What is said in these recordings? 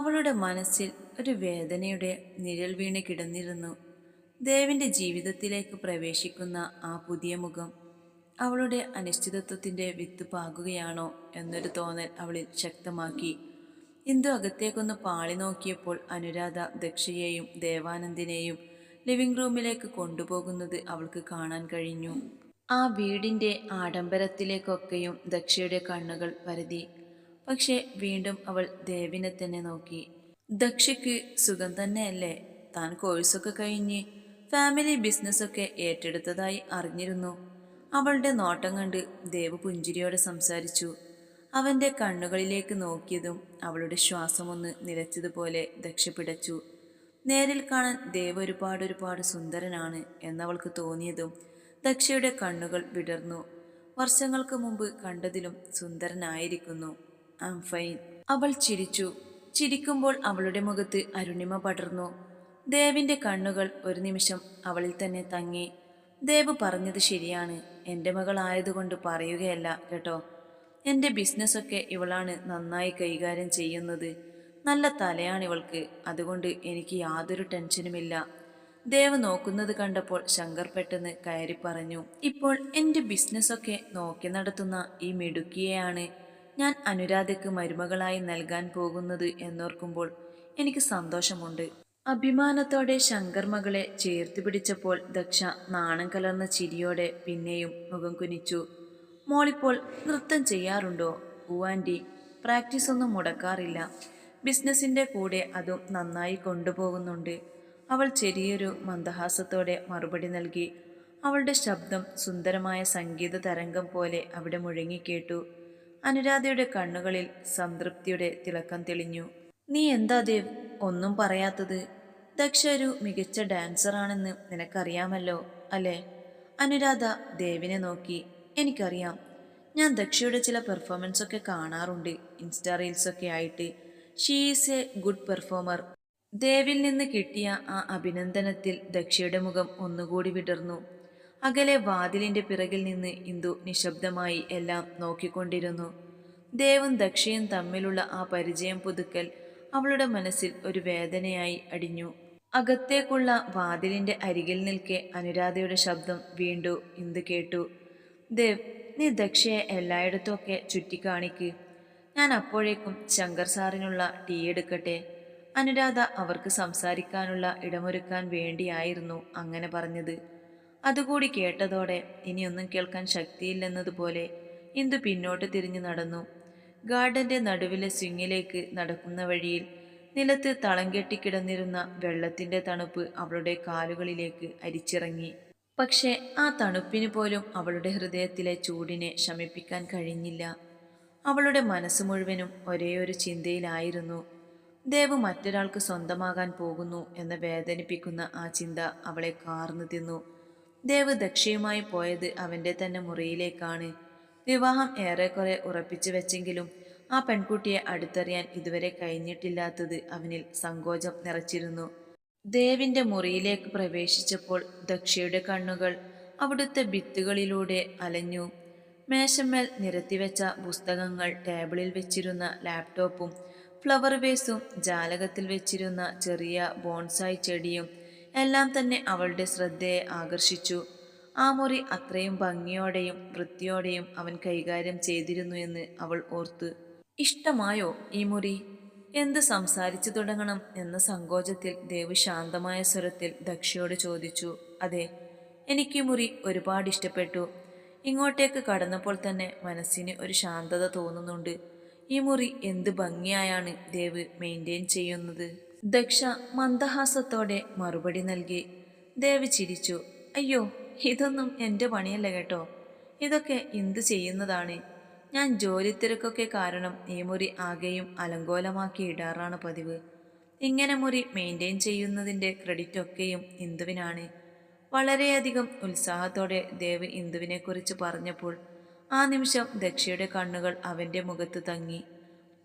അവളുടെ മനസ്സിൽ ഒരു വേദനയുടെ നിഴൽ വീണ് കിടന്നിരുന്നു. ദേവിന്റെ ജീവിതത്തിലേക്ക് പ്രവേശിക്കുന്ന ആ പുതിയ മുഖം അവളുടെ അനിശ്ചിതത്വത്തിന്റെ വിത്ത് പാകുകയാണോ എന്നൊരു തോന്നൽ അവളിൽ ശക്തമാക്കി. ഇന്ദു അകത്തേക്കൊന്ന് പാളി നോക്കിയപ്പോൾ അനുരാധ ദക്ഷയെയും ദേവാനന്ദിനെയും ലിവിംഗ് റൂമിലേക്ക് കൊണ്ടുപോകുന്നത് അവൾക്ക് കാണാൻ കഴിഞ്ഞു. ആ വീടിന്റെ ആഡംബരത്തിലേക്കൊക്കെയും ദക്ഷയുടെ കണ്ണുകൾ പരതി. പക്ഷേ വീണ്ടും അവൾ ദേവിനെ തന്നെ നോക്കി. ദക്ഷയ്ക്ക് സുഖം തന്നെയല്ലേ? താൻ കോഴ്സൊക്കെ കഴിഞ്ഞ് ഫാമിലി ബിസിനസ്സൊക്കെ ഏറ്റെടുത്തതായി അറിഞ്ഞിരുന്നു. അവളുടെ നോട്ടം കണ്ട് ദേവ് പുഞ്ചിരിയോടെ സംസാരിച്ചു. അവന്റെ കണ്ണുകളിലേക്ക് നോക്കിയതും അവളുടെ ശ്വാസമൊന്ന് നിലച്ചതുപോലെ ദക്ഷ പിടച്ചു. നേരിൽ കാണാൻ ദേവ് ഒരുപാട് ഒരുപാട് സുന്ദരനാണ് എന്നവൾക്ക് തോന്നിയതും ദക്ഷയുടെ കണ്ണുകൾ വിടർന്നു. വർഷങ്ങൾക്ക് മുമ്പ് കണ്ടതിലും സുന്ദരനായിരിക്കുന്നു. ഐ ഫൈൻ അവൾ ചിരിച്ചു. ചിരിക്കുമ്പോൾ അവളുടെ മുഖത്ത് അരുണിമ പടർന്നു. ദേവിന്റെ കണ്ണുകൾ ഒരു നിമിഷം അവളിൽ തന്നെ തങ്ങി. ദേവ് പറഞ്ഞത് ശരിയാണ്. എന്റെ മകളായതുകൊണ്ട് പറയുകയല്ല കേട്ടോ. എന്റെ ബിസിനസ്സൊക്കെ ഇവളാണ് നന്നായി കൈകാര്യം ചെയ്യുന്നത്. നല്ല തലയാണ് ഇവൾക്ക്. അതുകൊണ്ട് എനിക്ക് യാതൊരു ടെൻഷനുമില്ല ദേവ് നോക്കുന്നത് കണ്ടപ്പോൾ ശങ്കർ പെട്ടെന്ന് കയറി പറഞ്ഞു ഇപ്പോൾ എന്റെ ബിസിനസ്സൊക്കെ നോക്കി നടത്തുന്ന ഈ മിടുക്കിയെയാണ്. ഞാൻ അനുരാധയ്ക്ക് മരുമകളായി നൽകാൻ പോകുന്നത് എന്നോർക്കുമ്പോൾ എനിക്ക് സന്തോഷമുണ്ട്. അഭിമാനത്തോടെ ശങ്കർ മകളെ ചേർത്ത് പിടിച്ചപ്പോൾ ദക്ഷ നാണം കലർന്ന ചിരിയോടെ പിന്നെയും മുഖം കുനിച്ചു. മോളിപ്പോൾ നൃത്തം ചെയ്യാറുണ്ടോ? പൂവാന്റി പ്രാക്ടീസ് ഒന്നും മുടക്കാറില്ല. ബിസിനസിന്റെ കൂടെ അതും നന്നായി കൊണ്ടുപോകുന്നുണ്ട്. അവൾ ചെറിയൊരു മന്ദഹാസത്തോടെ മറുപടി നൽകി. അവളുടെ ശബ്ദം സുന്ദരമായ സംഗീത തരംഗം പോലെ അവിടെ മുഴങ്ങിക്കേട്ടു അനുരാധയുടെ കണ്ണുകളിൽ സംതൃപ്തിയുടെ തിളക്കം തെളിഞ്ഞു. നീ എന്താ ദേവ്? ഒന്നും പറയാത്തത്. ദക്ഷ ഒരു മികച്ച ഡാൻസറാണെന്ന് നിനക്കറിയാമല്ലോ അല്ലേ അനുരാധ ദേവിനെ നോക്കി. എനിക്കറിയാം. ഞാൻ ദക്ഷയുടെ ചില പെർഫോമൻസ് ഒക്കെ കാണാറുണ്ട്. ഇൻസ്റ്റാ റീൽസൊക്കെ ആയിട്ട്. She is a good performer ദേവിൽ നിന്ന് കിട്ടിയ ആ അഭിനന്ദനത്തിൽ ദക്ഷയുടെ മുഖം ഒന്നുകൂടി വിടർന്നു. അകലെ വാതിലിന്റെ പിറകിൽ നിന്ന് ഇന്ദു നിശബ്ദമായി എല്ലാം നോക്കിക്കൊണ്ടിരുന്നു. ദേവും ദക്ഷയും തമ്മിലുള്ള ആ പരിചയം പുതുക്കൽ അവളുടെ മനസ്സിൽ ഒരു വേദനയായി അടിഞ്ഞു. അകത്തേക്കുള്ള വാതിലിന്റെ അരികിൽ നിൽക്കെ അനുരാധയുടെ ശബ്ദം വീണ്ടു. ഇന്ദു കേട്ടു ദേവ് നീ ദക്ഷയെ എല്ലായിടത്തുമൊക്കെ ചുറ്റിക്കാണിക്ക്. ഞാൻ അപ്പോഴേക്കും ശങ്കർ സാറിനുള്ള ടീ എടുക്കട്ടെ. അനുരാധ അവർക്ക് സംസാരിക്കാനുള്ള ഇടമൊരുക്കാൻ വേണ്ടിയായിരുന്നു അങ്ങനെ പറഞ്ഞത്. അതുകൂടി കേട്ടതോടെ ഇനിയൊന്നും കേൾക്കാൻ ശക്തിയില്ലെന്നതുപോലെ ഇന്ദു പിന്നോട്ട് തിരിഞ്ഞു നടന്നു. ഗാർഡന്റെ നടുവിലെ സ്വിങ്ങിലേക്ക് നടക്കുന്ന വഴിയിൽ നിലത്ത് തളം കെട്ടിക്കിടന്നിരുന്ന വെള്ളത്തിന്റെ തണുപ്പ് അവളുടെ കാലുകളിലേക്ക് അരിച്ചിറങ്ങി. പക്ഷേ ആ തണുപ്പിന് പോലും അവളുടെ ഹൃദയത്തിലെ ചൂടിനെ ശമിപ്പിക്കാൻ കഴിഞ്ഞില്ല. അവളുടെ മനസ്സ് മുഴുവനും ഒരേയൊരു ചിന്തയിലായിരുന്നു. ദേവ് മറ്റൊരാൾക്ക് സ്വന്തമാകാൻ പോകുന്നു എന്ന വേദനിപ്പിക്കുന്ന ആ ചിന്ത അവളെ കാർന്നു തിന്നു. ദേവ് ദക്ഷയുമായി പോയത് അവന്റെ തന്നെ മുറിയിലേക്കാണ്. വിവാഹം ഏറെക്കുറെ ഉറപ്പിച്ചു വെച്ചെങ്കിലും ആ പെൺകുട്ടിയെ അടുത്തറിയാൻ ഇതുവരെ കഴിഞ്ഞിട്ടില്ലാത്തത് അവനിൽ സങ്കോചം നിറച്ചിരുന്നു. ദേവിന്റെ മുറിയിലേക്ക് പ്രവേശിച്ചപ്പോൾ ദക്ഷയുടെ കണ്ണുകൾ അവിടുത്തെ ഭിത്തുകളിലൂടെ അലഞ്ഞു. മേശമേൽ നിരത്തിവെച്ച പുസ്തകങ്ങൾ ടേബിളിൽ വെച്ചിരുന്ന ലാപ്ടോപ്പും ഫ്ലവർ വേസും ജാലകത്തിൽ വെച്ചിരുന്ന ചെറിയ ബോൺസായി ചെടിയും എല്ലാം തന്നെ അവളുടെ ശ്രദ്ധയെ ആകർഷിച്ചു. ആ മുറി അത്രയും ഭംഗിയോടെയും വൃത്തിയോടെയും അവൻ കൈകാര്യം ചെയ്തിരുന്നു എന്ന് അവൾ ഓർത്ത്. ഇഷ്ടമായോ ഈ മുറി? എന്ത് സംസാരിച്ചു തുടങ്ങണം? എന്ന സങ്കോചത്തിൽ ദേവ് ശാന്തമായ സ്വരത്തിൽ ദക്ഷയോട് ചോദിച്ചു. അതെ എനിക്ക് മുറി ഒരുപാട് ഇഷ്ടപ്പെട്ടു. ഇങ്ങോട്ടേക്ക് കടന്നപ്പോൾ തന്നെ മനസ്സിന് ഒരു ശാന്തത തോന്നുന്നുണ്ട്. ഈ മുറി എന്ത് ഭംഗിയായാണ് ദേവ് മെയിന്റെയിൻ ചെയ്യുന്നത്. ദക്ഷ മന്ദഹാസത്തോടെ മറുപടി നൽകി. ദേവി ചിരിച്ചു. അയ്യോ ഇതൊന്നും എന്റെ പണിയല്ല കേട്ടോ. ഇതൊക്കെ എന്ത് ചെയ്യുന്നതാണ്? ഞാൻ ജോലി തിരക്കൊക്കെ കാരണം ഈ മുറി ആകെയും അലങ്കോലമാക്കി ഇടാറാണ് പതിവ്. ഇങ്ങനെ മുറി മെയിന്റെയിൻ ചെയ്യുന്നതിന്റെ ക്രെഡിറ്റ് ഒക്കെയും ഇന്ദുവിനാണ്. വളരെയധികം ഉത്സാഹത്തോടെ ദേവ് ഇന്ദുവിനെക്കുറിച്ച് പറഞ്ഞപ്പോൾ ആ നിമിഷം ദക്ഷയുടെ കണ്ണുകൾ അവന്റെ മുഖത്ത് തങ്ങി.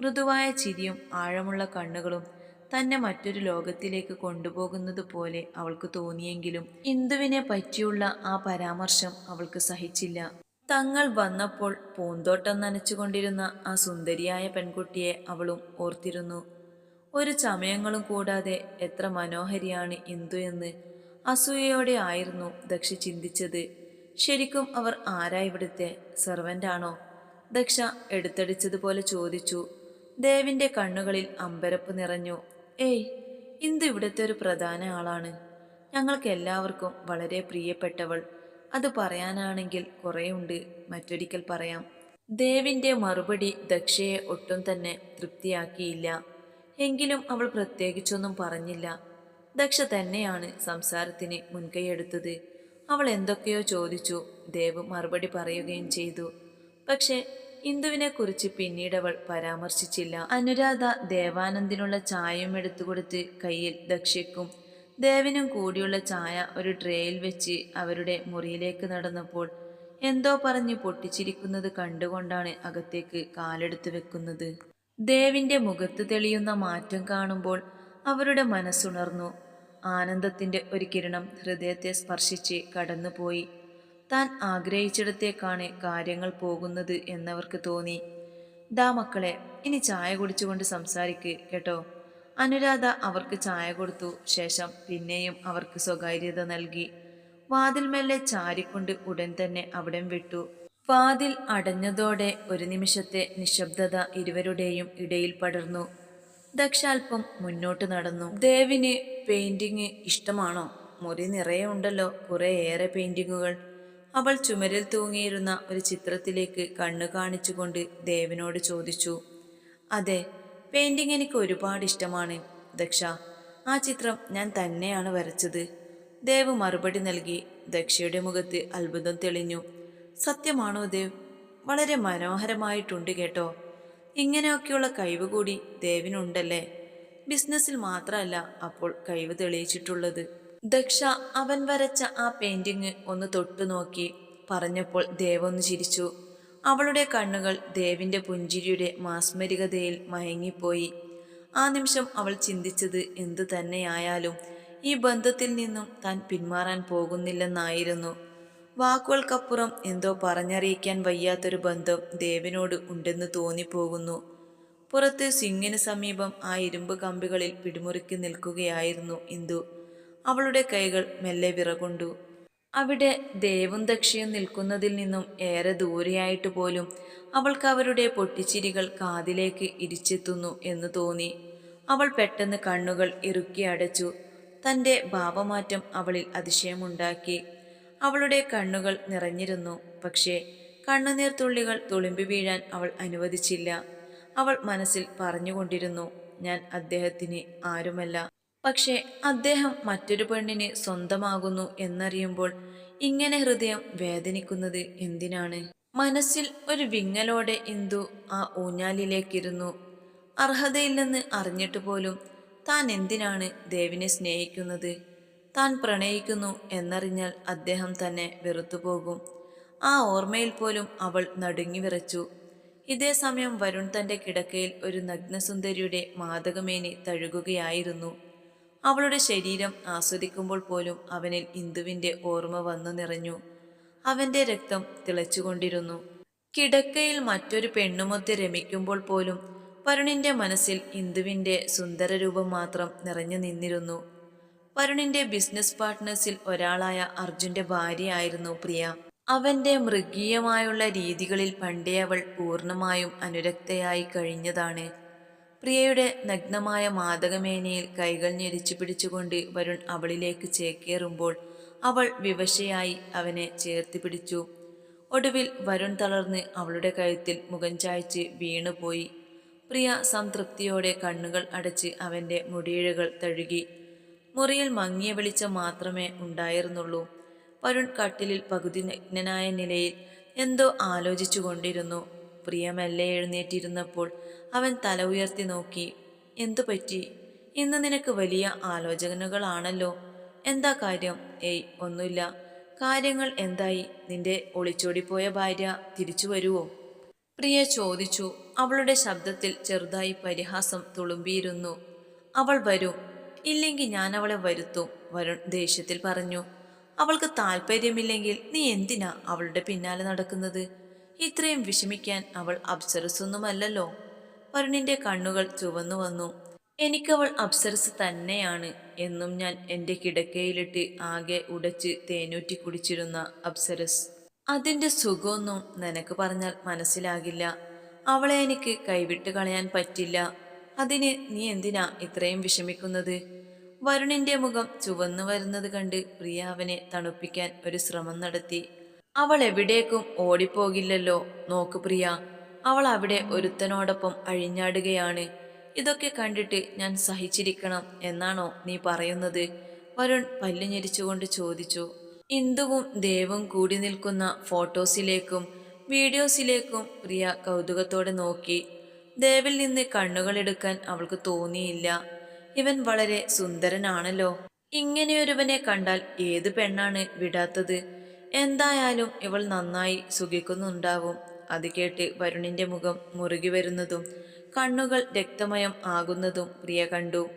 മൃദുവായ ചിരിയും ആഴമുള്ള കണ്ണുകളും തന്നെ മറ്റൊരു ലോകത്തിലേക്ക് കൊണ്ടുപോകുന്നത് പോലെ അവൾക്ക് തോന്നിയെങ്കിലും ഇന്ദുവിനെ പറ്റിയുള്ള ആ പരാമർശം അവൾക്ക് സഹിച്ചില്ല. തങ്ങൾ വന്നപ്പോൾ പൂന്തോട്ടം നനച്ചുകൊണ്ടിരുന്ന ആ സുന്ദരിയായ പെൺകുട്ടിയെ അവളും ഓർത്തിരുന്നു. ഒരു ചമയങ്ങളും കൂടാതെ എത്ര മനോഹരിയാണ് ഇന്ദു എന്ന് അസൂയയോടെ ആയിരുന്നു ദക്ഷ ചിന്തിച്ചത്. ശരിക്കും അവർ ആരാ ഇവിടുത്തെ? സെർവന്റാണോ ദക്ഷ എടുത്തടിച്ചതുപോലെ ചോദിച്ചു. ദേവിന്റെ കണ്ണുകളിൽ അമ്പരപ്പ് നിറഞ്ഞു. ഏയ് ഇന്ത് ഇവിടുത്തെ ഒരു പ്രധാന ആളാണ്. ഞങ്ങൾക്ക് എല്ലാവർക്കും വളരെ പ്രിയപ്പെട്ടവൾ. അത് പറയാനാണെങ്കിൽ കുറേയുണ്ട് മറ്റൊരിക്കൽ പറയാം. ദേവിന്റെ മറുപടി ദക്ഷയെ ഒട്ടും തന്നെ തൃപ്തിയാക്കിയില്ല. എങ്കിലും അവൾ പ്രത്യേകിച്ചൊന്നും പറഞ്ഞില്ല. ദക്ഷ തന്നെയാണ് സംസാരത്തിന് മുൻകൈയെടുത്തത്. അവൾ എന്തൊക്കെയോ ചോദിച്ചു. ദേവ് മറുപടി പറയുകയും ചെയ്തു. പക്ഷേ ഇന്ദുവിനെ കുറിച്ച് പിന്നീട് അവൾ പരാമർശിച്ചില്ല. അനുരാധ ദേവാനന്ദിനുള്ള ചായയും എടുത്തുകൊടുത്ത് കയ്യിൽ ദക്ഷയ്ക്കും ദേവനും കൂടിയുള്ള ചായ ഒരു ട്രേയിൽ വെച്ച് അവരുടെ മുറിയിലേക്ക് നടന്നപ്പോൾ എന്തോ പറഞ്ഞ് പൊട്ടിച്ചിരിക്കുന്നത് കണ്ടുകൊണ്ടാണ് അകത്തേക്ക് കാലെടുത്ത് വെക്കുന്നത്. ദേവിന്റെ മുഖത്ത് തെളിയുന്ന മാറ്റം കാണുമ്പോൾ അവരുടെ മനസ്സുണർന്നു. ആനന്ദത്തിന്റെ ഒരു കിരണം ഹൃദയത്തെ സ്പർശിച്ച് കടന്നുപോയി. താൻ ആഗ്രഹിച്ചിടത്തേക്കാണ് കാര്യങ്ങൾ പോകുന്നത് എന്നവർക്ക് തോന്നി. ദാ മക്കളെ ഇനി ചായ കുടിച്ചുകൊണ്ട് സംസാരിക്ക് കേട്ടോ. അനുരാധ അവർക്ക് ചായ കൊടുത്തു. ശേഷം പിന്നെയും അവർക്ക് സ്വകാര്യത നൽകി. വാതിൽ മെല്ലെ ചാരിക്കൊണ്ട് ഉടൻ തന്നെ അവിടം വിട്ടു. വാതിൽ അടഞ്ഞതോടെ ഒരു നിമിഷത്തെ നിശബ്ദത ഇരുവരുടെയും ഇടയിൽ പടർന്നു. ദക്ഷാൽപ്പം മുന്നോട്ട് നടന്നു. ദേവിന് പെയിന്റിങ് ഇഷ്ടമാണോ? മുറി നിറയെ ഉണ്ടല്ലോ. കുറേയേറെ പെയിന്റിങ്ങുകൾ. അവൾ ചുമരിൽ തൂങ്ങിയിരുന്ന ഒരു ചിത്രത്തിലേക്ക് കണ്ണു കാണിച്ചുകൊണ്ട് ദേവനോട് ചോദിച്ചു അതെ പെയിന്റിംഗ് എനിക്ക് ഒരുപാട് ഇഷ്ടമാണ് ദക്ഷ. ആ ചിത്രം ഞാൻ തന്നെയാണ് വരച്ചത്. ദേവ് മറുപടി നൽകി. ദക്ഷയുടെ മുഖത്ത് അത്ഭുതം തെളിഞ്ഞു. സത്യമാണോ ദേവ്? വളരെ മനോഹരമായിട്ടുണ്ട് കേട്ടോ. ഇങ്ങനെയൊക്കെയുള്ള കഴിവ് കൂടി ദേവിനുണ്ടല്ലേ? ബിസിനസ്സിൽ മാത്രമല്ല അപ്പോൾ കഴിവ് തെളിയിച്ചിട്ടുള്ളത്. ദക്ഷ അവൻ വരച്ച ആ പെയിന്റിങ് ഒന്ന് തൊട്ടു നോക്കി. പറഞ്ഞപ്പോൾ ദേവൊന്ന് ചിരിച്ചു. അവളുടെ കണ്ണുകൾ ദേവിന്റെ പുഞ്ചിരിയുടെ മാസ്മരികതയിൽ മയങ്ങിപ്പോയി. ആ നിമിഷം അവൾ ചിന്തിച്ചത് എന്തു തന്നെയായാലും ഈ ബന്ധത്തിൽ നിന്നും താൻ പിന്മാറാൻ പോകുന്നില്ലെന്നായിരുന്നു. വാക്കുകൾക്കപ്പുറം എന്തോ പറഞ്ഞറിയിക്കാൻ വയ്യാത്തൊരു ബന്ധം ദേവിനോട് ഉണ്ടെന്ന് തോന്നിപ്പോകുന്നു. പുറത്ത് സിങ്ങിന് സമീപം ആ ഇരുമ്പ് കമ്പികളിൽ പിടിമുറുക്കി നിൽക്കുകയായിരുന്നു ഇന്ദു. അവളുടെ കൈകൾ മെല്ലെ വിറകൊണ്ടു. അവിടെ ദേവും ദക്ഷിയും നിൽക്കുന്നതിൽ നിന്നും ഏറെ ദൂരെയായിട്ട് പോലും അവൾക്ക് അവരുടെ പൊട്ടിച്ചിരികൾ കാതിലേക്ക് ഇരിച്ചെത്തുന്നു എന്ന് തോന്നി. അവൾ പെട്ടെന്ന് കണ്ണുകൾ ഇറുക്കി അടച്ചു. തന്റെ ഭാവമാറ്റം അവളിൽ അതിശയമുണ്ടാക്കി. അവളുടെ കണ്ണുകൾ നിറഞ്ഞിരുന്നു. പക്ഷേ കണ്ണുനീർ തുള്ളികൾ തുളുമ്പി വീഴാൻ അവൾ അനുവദിച്ചില്ല. അവൾ മനസ്സിൽ പറഞ്ഞുകൊണ്ടിരുന്നു ഞാൻ അദ്ദേഹത്തിന് ആരുമല്ല. പക്ഷേ അദ്ദേഹം മറ്റൊരു പെണ്ണിനെ സ്വന്തമാകുന്നു എന്നറിയുമ്പോൾ ഇങ്ങനെ ഹൃദയം വേദനിക്കുന്നത് എന്തിനാണ്? മനസ്സിൽ ഒരു വിങ്ങലോടെ ഇന്ദു ആ ഊഞ്ഞാലിലേക്കിരുന്നു. അർഹതയില്ലെന്ന് അറിഞ്ഞിട്ട് പോലും താൻ എന്തിനാണ് ദേവിനെ സ്നേഹിക്കുന്നത്? താൻ പ്രണയിക്കുന്നു എന്നറിഞ്ഞാൽ അദ്ദേഹം തന്നെ വെറുത്തുപോകും ആ ഓർമ്മയിൽ പോലും അവൾ നടുങ്ങി വിറച്ചു. ഇതേ സമയം വരുൺ തന്റെ കിടക്കയിൽ ഒരു നഗ്നസുന്ദരിയുടെ മാതകമേനി തഴുകുകയായിരുന്നു. അവളുടെ ശരീരം ആസ്വദിക്കുമ്പോൾ പോലും അവനിൽ ഇന്ദുവിന്റെ ഓർമ്മ വന്നു നിറഞ്ഞു. അവന്റെ രക്തം തിളച്ചുകൊണ്ടിരുന്നു. കിടക്കയിൽ മറ്റൊരു പെണ്ണുമൊത്ത് രമിക്കുമ്പോൾ പോലും വരുണിന്റെ മനസ്സിൽ ഇന്ദുവിന്റെ സുന്ദരരൂപം മാത്രം നിറഞ്ഞു നിന്നിരുന്നു. വരുണിന്റെ ബിസിനസ് പാർട്ട്നേഴ്സിൽ ഒരാളായ അർജുന്റെ ഭാര്യയായിരുന്നു പ്രിയ. അവന്റെ മൃഗീയമായുള്ള രീതികളിൽ പണ്ടേ അവൾ പൂർണമായും അനുരക്തയായി കഴിഞ്ഞതാണ്. പ്രിയയുടെ നഗ്നമായ മാതകമേനയിൽ കൈകൾ ഞെരിച്ചു പിടിച്ചുകൊണ്ട് വരുൺ അവളിലേക്ക് ചേക്കേറുമ്പോൾ അവൾ വിവശയായി അവനെ ചേർത്തി പിടിച്ചു. ഒടുവിൽ വരുൺ തളർന്ന് അവളുടെ കഴുത്തിൽ മുഖം ചായ്ച്ച് വീണുപോയി. പ്രിയ സംതൃപ്തിയോടെ കണ്ണുകൾ അടച്ച് അവന്റെ മുടിയിഴകൾ തഴുകി. മുറിയിൽ മങ്ങിയ വെളിച്ചം മാത്രമേ ഉണ്ടായിരുന്നുള്ളൂ. വരുൺ കട്ടിലിൽ പകുതി നഗ്നനായ നിലയിൽ എന്തോ ആലോചിച്ചു കൊണ്ടിരുന്നു പ്രിയ മെല്ലെ എഴുന്നേറ്റിരുന്നപ്പോൾ അവൻ തല ഉയർത്തി നോക്കി എന്തു പറ്റി? ഇന്ന് നിനക്ക് വലിയ ആലോചനകളാണല്ലോ. എന്താ കാര്യം? ഏയ് ഒന്നുമില്ല. കാര്യങ്ങൾ എന്തായി? നിന്റെ ഒളിച്ചോടിപ്പോയ ഭാര്യ തിരിച്ചു വരുവോ? പ്രിയ ചോദിച്ചു. അവളുടെ ശബ്ദത്തിൽ ചെറുതായി പരിഹാസം തുളുമ്പിയിരുന്നു. അവൾ വരും. ഇല്ലെങ്കിൽ ഞാൻ അവളെ വരുത്തും വരുൺ ദേഷ്യത്തിൽ പറഞ്ഞു. അവൾക്ക് താല്പര്യമില്ലെങ്കിൽ നീ എന്തിനാ അവളുടെ പിന്നാലെ നടക്കുന്നത്? ഇത്രയും വിഷമിക്കാൻ അവൾ അപ്സരസൊന്നുമല്ലല്ലോ വരുണിന്റെ കണ്ണുകൾ ചുവന്നു വന്നു. എനിക്കവൾ അപ്സരസ് തന്നെയാണ് എന്നും ഞാൻ എന്റെ കിടക്കയിലിട്ട് ആകെ ഉടച്ച് തേനൂറ്റി കുടിച്ചിരുന്ന അപ്സരസ്. അതിന്റെ സുഖമൊന്നും നിനക്ക് പറഞ്ഞാൽ മനസ്സിലാകില്ല. അവളെ എനിക്ക് കൈവിട്ട് കളയാൻ പറ്റില്ല. അതിന് നീ എന്തിനാ ഇത്രയും വിഷമിക്കുന്നത്? വരുണിന്റെ മുഖം ചുവന്നു വരുന്നത് കണ്ട് പ്രിയ അവനെ തണുപ്പിക്കാൻ ഒരു ശ്രമം നടത്തി. അവൾ എവിടേക്കും ഓടിപ്പോകില്ലല്ലോ. നോക്ക് പ്രിയ അവൾ അവിടെ ഒരുത്തനോടൊപ്പം അഴിഞ്ഞാടുകയാണ്. ഇതൊക്കെ കണ്ടിട്ട് ഞാൻ സഹിച്ചിരിക്കണം എന്നാണോ നീ പറയുന്നത്? വരുൺ പല്ലു ഞെരിച്ചുകൊണ്ട് ചോദിച്ചു. ഇന്ദുവും ദേവും കൂടി നിൽക്കുന്ന ഫോട്ടോസിലേക്കും വീഡിയോസിലേക്കും പ്രിയ കൗതുകത്തോടെ നോക്കി. ദേവിൽ നിന്ന് കണ്ണുകളെടുക്കാൻ അവൾക്ക് തോന്നിയില്ല. ഇവൻ വളരെ സുന്ദരനാണല്ലോ. ഇങ്ങനെയൊരുവനെ കണ്ടാൽ ഏത് പെണ്ണാണ് വിടാത്തത്? എന്തായാലും ഇവൾ നന്നായി സുഖിക്കുന്നുണ്ടാവും. അത് കേട്ട് വരുണിന്റെ മുഖം മുറുകി വരുന്നതും കണ്ണുകൾ രക്തമയം ആകുന്നതും പ്രിയ കണ്ടു.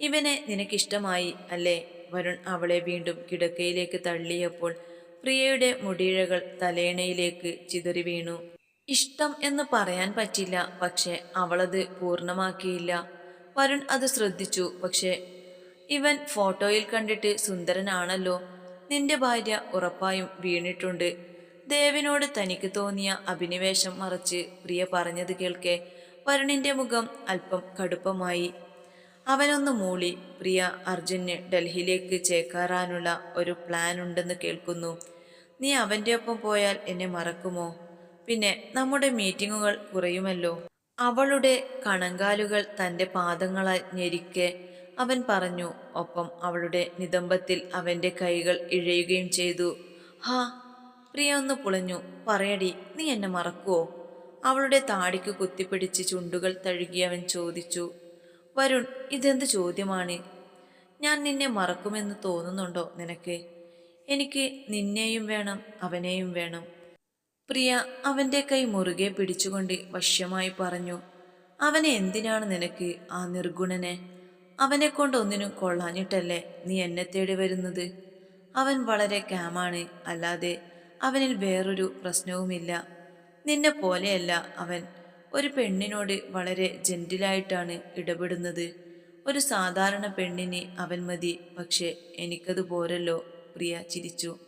ഇവനെ നിനക്കിഷ്ടമായി അല്ലേ? വരുൺ അവളെ വീണ്ടും കിടക്കയിലേക്ക് തള്ളിയപ്പോൾ പ്രിയയുടെ മുടിയിഴകൾ തലേണയിലേക്ക് ചിതറി വീണു. ഇഷ്ടം എന്ന് പറയാൻ പറ്റില്ല പക്ഷെ അവളത് പൂർണമാക്കിയില്ല. വരുൺ അത് ശ്രദ്ധിച്ചു. പക്ഷെ ഇവൻ ഫോട്ടോയിൽ കണ്ടിട്ട് സുന്ദരനാണല്ലോ. നിന്റെ ഭാര്യ ഉറപ്പായും വീണിട്ടുണ്ട്. ദേവിനോട് തനിക്ക് തോന്നിയ അഭിനിവേശം മറച്ച് പ്രിയ പറഞ്ഞത് കേൾക്കെ. വരുണിന്റെ മുഖം അല്പം കടുപ്പമായി. അവനൊന്ന് മൂളി. പ്രിയ അർജുന് ഡൽഹിയിലേക്ക് ചേക്കാറാനുള്ള ഒരു പ്ലാൻ ഉണ്ടെന്ന് കേൾക്കുന്നു. നീ അവന്റെ ഒപ്പം പോയാൽ എന്നെ മറക്കുമോ? പിന്നെ നമ്മുടെ മീറ്റിങ്ങുകൾ കുറയുമല്ലോ? അവളുടെ കണങ്കാലുകൾ തന്റെ പാദങ്ങളാൽ ഞെരിക്കെ. അവൻ പറഞ്ഞു ഒപ്പം അവളുടെ നിതംബത്തിൽ അവന്റെ കൈകൾ ഇഴയുകയും ചെയ്തു. ഹാ പ്രിയ ഒന്ന് പുളഞ്ഞു. പറയടി നീ എന്നെ മറക്കുവോ? അവളുടെ താടിക്ക് കുത്തിപ്പിടിച്ച് ചുണ്ടുകൾ തഴുകി അവൻ ചോദിച്ചു വരുൺ ഇതെന്ത് ചോദ്യമാണ്? ഞാൻ നിന്നെ മറക്കുമെന്ന് തോന്നുന്നുണ്ടോ നിനക്ക്? എനിക്ക് നിന്നെയും വേണം അവനെയും വേണം. പ്രിയ അവന്റെ കൈ മുറുകെ പിടിച്ചുകൊണ്ട് വശ്യമായി പറഞ്ഞു അവനെ എന്തിനാണ് നിനക്ക് ആ നിർഗുണനെ? അവനെ കൊണ്ട് ഒന്നിനും കൊള്ളാഞ്ഞിട്ടല്ലേ നീ എന്നെ തേടി വരുന്നത്? അവൻ വളരെ ക്യാമാണ് അല്ലാതെ അവനിൽ വേറൊരു പ്രശ്നവുമില്ല. നിന്നെ പോലെയല്ല അവൻ. ഒരു പെണ്ണിനോട് വളരെ ജെന്റിലായിട്ടാണ് ഇടപെടുന്നത്. ഒരു സാധാരണ പെണ്ണിനെ അവൻ മതി പക്ഷേ എനിക്കത് പോരല്ലോ പ്രിയ ചിരിച്ചു.